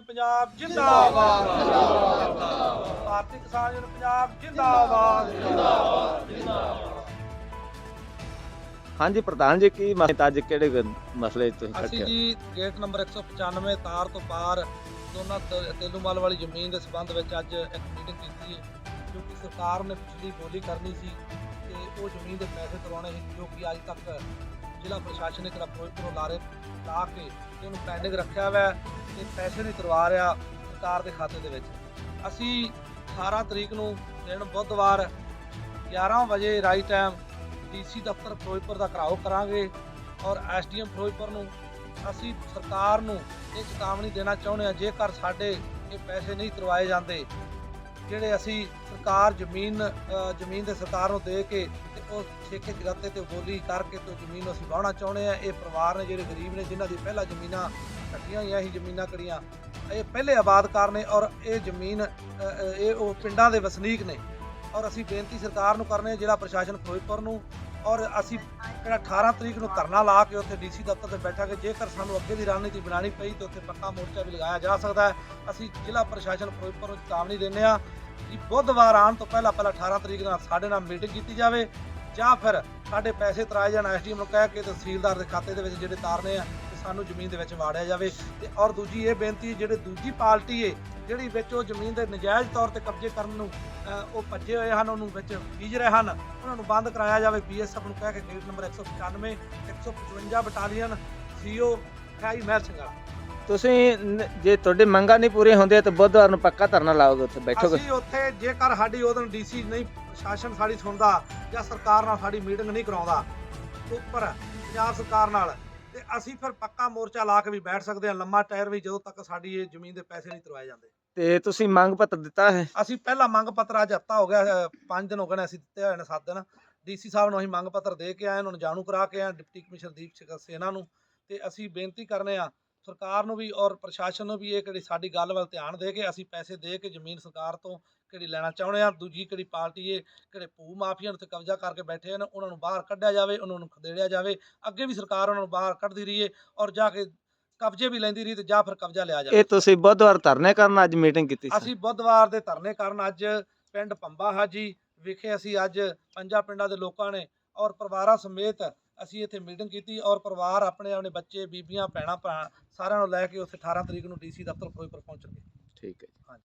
Union Punjab ਜਿੰਦਾਬਾਦ। ਭਾਰਤੀ ਕਿਸਾਨ union Punjab ਜਿੰਦਾਬਾਦ। ਹਾਂਜੀ ਪ੍ਰਧਾਨ ਜੀ ਕੀ ਮਸਲਾ ਅੱਜ ਕਿਹੜੇ ਮਸਲੇ ਤੁਸੀਂ ਅਸੀਂ ਜੀ ਗੇਟ ਨੰਬਰ 195 ਤਾਰ ਤੋਂ ਪਾਰ ਦੋਨਾਂ ਤੇਲੂਮਲ ਵਾਲੀ ਜ਼ਮੀਨ ਦੇ ਸਬੰਧ ਵਿੱਚ ਅੱਜ ਇੱਕ ਮੀਟਿੰਗ ਕੀਤੀ ਹੈ ਕਿਉਂਕਿ ਸਰਕਾਰ ਨੇ ਪਿਛਲੀ ਬੋਲੀ ਕਰਨੀ ਸੀ ਤੇ ਉਹ ਜ਼ਮੀਨ ਦੇ ਪੈਸੇ ਕਰਵਾਉਣੇ ਸੀ ਜੋ ਕਿ ਅੱਜ ਤੱਕ ਜ਼ਿਲ੍ਹਾ ਪ੍ਰਸ਼ਾਸਨ ਨੇ ਕਿਹੜਾ ਫਿਰੋਜ਼ਪੁਰੋਂ ਲਾਰੇ ਲਾ ਕੇ ਉਹਨੂੰ ਪੈਂਡਿੰਗ ਰੱਖਿਆ ਹੋਇਆ ਹੈ। ਤੇ ਪੈਸੇ ਨਹੀਂ ਕਰਵਾ ਰਿਹਾ ਸਰਕਾਰ ਦੇ ਖਾਤੇ ਦੇ ਵਿੱਚ। ਅਸੀਂ 18 ਤਰੀਕ ਨੂੰ ਦਿਨ ਬੁੱਧਵਾਰ 11 ਵਜੇ ਰਾਈ ਟਾਈਮ ਡੀਸੀ ਦਫ਼ਤਰ ਫਿਰੋਜ਼ਪੁਰ ਦਾ ਘਰਾਓ ਕਰਾਂਗੇ ਔਰ ਐਸਡੀਐਮ ਫਿਰੋਜ਼ਪੁਰ ਨੂੰ ਅਸੀਂ ਸਰਕਾਰ ਨੂੰ ਇਹ ਚੇਤਾਵਨੀ ਦੇਣਾ ਚਾਹੁੰਦੇ ਹਾਂ, ਜੇਕਰ ਸਾਡੇ ਇਹ ਪੈਸੇ ਨਹੀਂ ਕਰਵਾਏ ਜਾਂਦੇ, ਜਿਹੜੇ ਅਸੀਂ ਸਰਕਾਰ ਜ਼ਮੀਨ ਜ਼ਮੀਨ ਦੇ ਸਰਕਾਰ ਨੂੰ ਦੇ ਕੇ ਤੇ ਉਹ ਠੇਕੇ ਜਗਾਤੇ ਤੇ ਬੋਲੀ ਕਰਕੇ ਤੇ ਜ਼ਮੀਨ ਅਸੀਂ ਵਾਹਣਾ ਚਾਹੁੰਦੇ ਆ ਇਹ ਪਰਿਵਾਰ ਨੇ, ਜਿਹੜੇ ਗਰੀਬ ਨੇ, ਜਿਨ੍ਹਾਂ ਦੀ ਪਹਿਲਾਂ ਜ਼ਮੀਨਾਂ ਕੱਟੀਆਂ ਹੋਈਆਂ ਸੀ ਜ਼ਮੀਨਾਂ ਕੜੀਆਂ। ਇਹ ਪਹਿਲੇ ਆਬਾਦਕਾਰ ਨੇ ਔਰ ਇਹ ਜ਼ਮੀਨ ਇਹ ਉਹ ਪਿੰਡਾਂ ਦੇ ਵਸਨੀਕ ਨੇ। ਔਰ ਅਸੀਂ ਬੇਨਤੀ ਸਰਕਾਰ ਨੂੰ ਕਰਨੇ ਜ਼ਿਲ੍ਹਾ ਪ੍ਰਸ਼ਾਸਨ ਫਿਰੋਜ਼ਪੁਰ ਨੂੰ ਔਰ ਅਸੀਂ ਜਿਹੜਾ 18 ਤਰੀਕ ਨੂੰ ਧਰਨਾ ਲਾ ਕੇ ਉੱਥੇ ਡੀਸੀ ਦਫ਼ਤਰ ਤੇ ਬੈਠਾਂਗੇ। ਜੇਕਰ ਸਾਨੂੰ ਅੱਗੇ ਦੀ ਰਣਨੀਤੀ ਬਣਾਉਣੀ ਪਈ ਤੇ ਉੱਥੇ ਪੱਕਾ ਮੋਰਚਾ ਵੀ ਲਗਾਇਆ ਜਾ ਸਕਦਾ ਹੈ, ਅਸੀਂ ਜ਼ਿਲ੍ਹਾ ਪ੍ਰਸ਼ਾਸਨ ਫਿਰੋਜ਼ਪੁਰ ਨੂੰ ਚੇਤਾਵਨੀ ਦਿੰਦੇ ਆ ਕਿ ਬੁੱਧਵਾਰ ਆਉਣ ਤੋਂ ਪਹਿਲਾਂ ਪਹਿਲਾਂ 18 ਤਰੀਕ ਨਾਲ ਸਾਡੇ ਨਾਲ ਮੀਟਿੰਗ ਕੀਤੀ ਜਾਵੇ ਜਾਂ ਫਿਰ ਸਾਡੇ ਪੈਸੇ ਤਰਾਏ ਜਾਣ। ਐਸਡੀਐਮ ਨੂੰ ਕਹਿ ਕੇ ਤਹਿਸੀਲਦਾਰ ਦੇ ਖਾਤੇ ਦੇ ਵਿੱਚ ਜਿਹੜੇ ਤਾਰਨੇ ਆ ਸਾਨੂੰ ਜ਼ਮੀਨ ਦੇ ਵਿੱਚ ਵਾੜਿਆ ਜਾਵੇ ਤੇ ਔਰ ਦੂਜੀ ਇਹ ਬੇਨਤੀ ਜਿਹੜੇ ਦੂਜੀ ਪਾਰਟੀ ਏ ਜਿਹੜੀ ਵਿੱਚ ਉਹ ਜ਼ਮੀਨ ਦੇ ਨਜਾਇਜ਼ ਤੌਰ ਤੇ ਕਬਜ਼ੇ ਕਰਨ ਨੂੰ ਉਹ ਭੱਜੇ ਹੋਏ ਹਨ ਉਹਨੂੰ ਵਿੱਚ ਬੀਜ ਰਹੇ ਹਨ ਉਹਨਾਂ ਨੂੰ ਬੰਦ ਕਰਾਇਆ ਜਾਵੇ। ਬੀਐਸਐਫ ਨੂੰ ਕਹਿ ਕੇ gate number 195 155 battalion CO 28 Mahal ਸਿੰਘਾ ਤੁਸੀਂ ਜੇ ਤੁਹਾਡੀ ਮੰਗਾਂ ਨਹੀਂ ਪੂਰੀਆਂ ਹੁੰਦੀਆਂ ਤਾਂ ਬੁੱਧਵਾਰ ਨੂੰ ਪੱਕਾ ਧਰਨਾ ਲਾਓਗੇ ਉੱਥੇ ਬੈਠੋਗੇ? ਅਸੀਂ ਉੱਥੇ ਜੇਕਰ ਸਾਡੀ ਉਹਦੋਂ ਡੀਸੀ ਨਹੀਂ ਪ੍ਰਸ਼ਾਸਨ ਸਾਡੀ ਸੁਣਦਾ ਜਾਂ ਸਰਕਾਰ ਨਾਲ ਸਾਡੀ ਮੀਟਿੰਗ ਨਹੀਂ ਕਰਾਉਂਦਾ ਉੱਪਰ ਪੰਜਾਬ ਸਰਕਾਰ ਨਾਲ ਤੇ ਅਸੀਂ ਫਿਰ ਪੱਕਾ ਮੋਰਚਾ ਲਾ ਕੇ ਵੀ ਬੈਠ ਸਕਦੇ ਹਾਂ। ਲੰਮਾ ਟਾਇਰ ਵੀ ਜਦੋਂ ਤੱਕ ਸਾਡੀ ਇਹ ਜ਼ਮੀਨ ਦੇ ਪੈਸੇ ਨਹੀਂ ਤਰਵਾਏ ਜਾਂਦੇ। ਤੇ ਤੁਸੀਂ ਮੰਗ ਪੱਤਰ ਦਿੱਤਾ ਹੈ? ਅਸੀਂ ਪਹਿਲਾ ਮੰਗ ਪੱਤਰ ਅੱਜ ਹੱਤਾ ਹੋ ਗਿਆ 5 ਦਿਨ ਹੋ ਗਏ ਨੇ ਅਸੀਂ ਦਿੱਤੇ ਹੋਏ ਨੇ 7 ਦਿਨ। ਡੀਸੀ ਸਾਹਿਬ ਨੂੰ ਅਸੀਂ ਮੰਗ ਪੱਤਰ ਦੇ ਕੇ ਆਏ ਉਹਨਾਂ ਨੂੰ ਜਾਣੂ ਕਰਾ ਕੇ ਆਏ ਡਿਪਟੀ ਕਮਿਸ਼ਨਰ ਦੀਪ ਸਿੰਘ ਸੇਨਾ ਨੂੰ। ਤੇ ਅਸੀਂ ਬੇਨਤੀ ਕਰਨੇ ਆ ਸਰਕਾਰ ਨੂੰ ਵੀ ਔਰ ਪ੍ਰਸ਼ਾਸਨ ਨੂੰ ਵੀ ਇਹ ਕਿਹੜੀ ਸਾਡੀ ਗੱਲ ਵੱਲ ਧਿਆਨ ਦੇ ਕੇ ਅਸੀਂ ਪੈਸੇ ਦੇ ਕੇ ਜ਼ਮੀਨ ਸਰਕਾਰ ਤੋਂ ਕਿਹੜੀ ਲੈਣਾ ਚਾਹੁੰਦੇ ਆ ਦੂਜੀ ਕਿਹੜੀ ਪਾਰਟੀ ਏ ਕਿਹੜੇ ਭੂ ਮਾਫੀਆ ਉੱਤੇ ਕਬਜ਼ਾ ਕਰਕੇ ਬੈਠੇ ਨੇ ਉਹਨਾਂ ਨੂੰ ਬਾਹਰ ਕੱਢਿਆ ਜਾਵੇ ਉਹਨਾਂ ਨੂੰ ਖਦੇੜਿਆ ਜਾਵੇ ਅੱਗੇ ਵੀ ਸਰਕਾਰ ਉਹਨਾਂ ਨੂੰ ਬਾਹਰ ਕੱਢਦੀ ਰਹੀ ਏ ਔਰ ਜਾ ਕੇ ਕਬਜ਼ੇ ਵੀ ਲੈਂਦੀ ਰਹੀ ਤੇ ਜਾਂ ਫਿਰ ਕਬਜ਼ਾ ਲਿਆ ਜਾਵੇ। ਇਹ ਤੁਸੀਂ ਬੁੱਧਵਾਰ ਧਰਨੇ ਕਰਨ ਅੱਜ ਮੀਟਿੰਗ ਕੀਤੀ ਸੀ। ਅਸੀਂ ਬੁੱਧਵਾਰ ਦੇ ਧਰਨੇ ਕਾਰਨ ਅੱਜ ਪਿੰਡ ਪੰਬਾ ਹਾਜੀ ਵਿਖੇ ਅਸੀਂ ਅੱਜ ਪੰਜਾਂ ਪਿੰਡਾਂ ਦੇ ਲੋਕਾਂ ਨੇ ਔਰ ਪਰਿਵਾਰਾਂ ਸਮੇਤ ਅਸੀਂ ਇੱਥੇ ਮੀਟਿੰਗ ਕੀਤੀ ਔਰ ਪਰਿਵਾਰ ਆਪਣੇ ਆਪਣੇ ਬੱਚੇ ਬੀਬੀਆਂ ਭੈਣਾਂ ਭਰਾ ਸਾਰਿਆਂ ਨੂੰ ਲੈ ਕੇ ਉੱਥੇ 18 ਤਰੀਕ ਨੂੰ ਡੀਸੀ ਦਫ਼ਤਰ ਫਿਰੋਜ਼ਪੁਰ ਪਹੁੰਚਣਗੇ। ਠੀਕ ਹੈ ਜੀ।